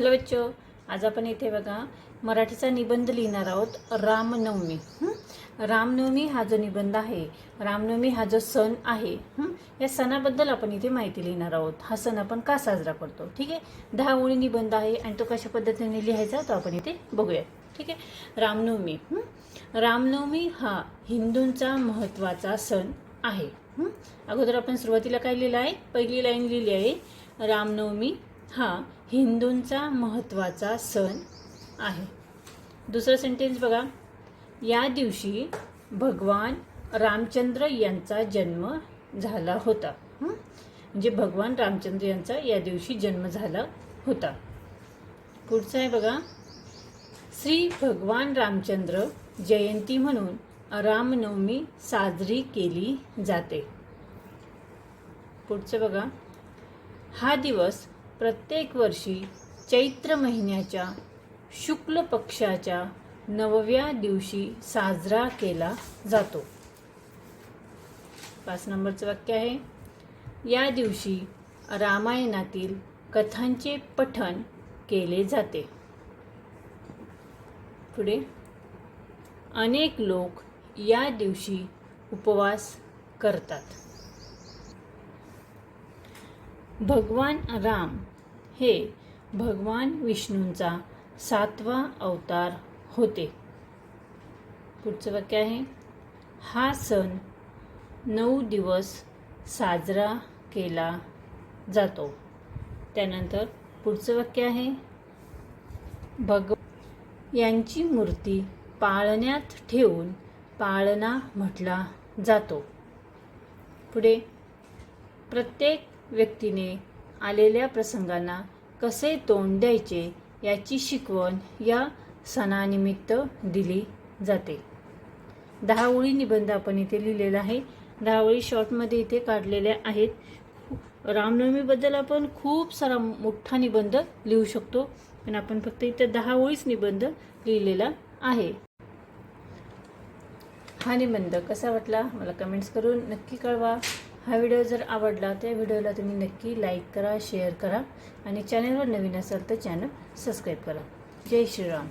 Hello बच्चो आज आपण इथे बघा मराठीचा निबंध लिहिणार आहोत रामनवमी. रामनवमी हा जो निबंध आहे रामनवमी हा जो सण आहे या सणाबद्दल आपण इथे माहिती लिहिणार आहोत. हा सण आपण का साजरा करतो? ठीक आहे? दहा ओळी निबंध आहे आणि तो कशा पद्धतीने लिहायचा तो आपण इथे बघूया. ठीक आहे? रामनवमी. रामनवमी हा हिंदूंचा महत्त्वाचा सण आहे. अगोदर आपण सुरुवातीला काय लिहिलं आहे? पहिली लाईन लिहिली आहे रामनवमी. हा हिंदूंचा महत्त्वाचा सण आहे. दुसरं सेंटेन्स बघा. या दिवशी भगवान रामचंद्र यांचा जन्म झाला होता. म्हणजे भगवान रामचंद्र यांचा या दिवशी जन्म झाला होता. पुढचं आहे बघा. श्री भगवान रामचंद्र जयंती म्हणून रामनवमी साजरी केली जाते. पुढचं बघा. हा दिवस प्रत्येक वर्षी चैत्र महिन्याच्या शुक्ल पक्षाच्या नवव्या दिवशी साजरा केला जातो. पाच नंबरचं वाक्य आहे. या दिवशी रामायणातील कथांचे पठण केले जाते. पुढे अनेक लोक या दिवशी उपवास करतात. भगवान राम हे भगवान विष्णूंचा सातवा अवतार होते. पुढचं वाक्य आहे हा सण नऊ दिवस साजरा केला जातो. त्यानंतर पुढचं वाक्य आहे भग यांची मूर्ती पाळण्यात ठेवून पाळणा म्हटला जातो. पुढे प्रत्येक व्यक्तीने आलेल्या प्रसंगांना कसे तोंड द्यायचे याची शिकवण या सणानिमित्त दिली जाते. दहा ओळी निबंध आपण इथे लिहिलेला आहे. दहा ओळी शॉर्टमध्ये इथे काढलेल्या आहेत. रामनवमीबद्दल आपण खूप सारा मोठा निबंध लिहू शकतो पण आपण फक्त इथे दहा ओळीच निबंध लिहिलेला आहे. हा निबंध कसा वाटला? मला कमेंट्स करून नक्की कळवा. हा व्हिडिओ जर आवडला त्या व्हिडिओला तुम्ही नक्की लाईक करा शेअर करा आणि चॅनलवर नवीन असाल तर चॅनल सबस्क्राईब करा. जय श्रीराम.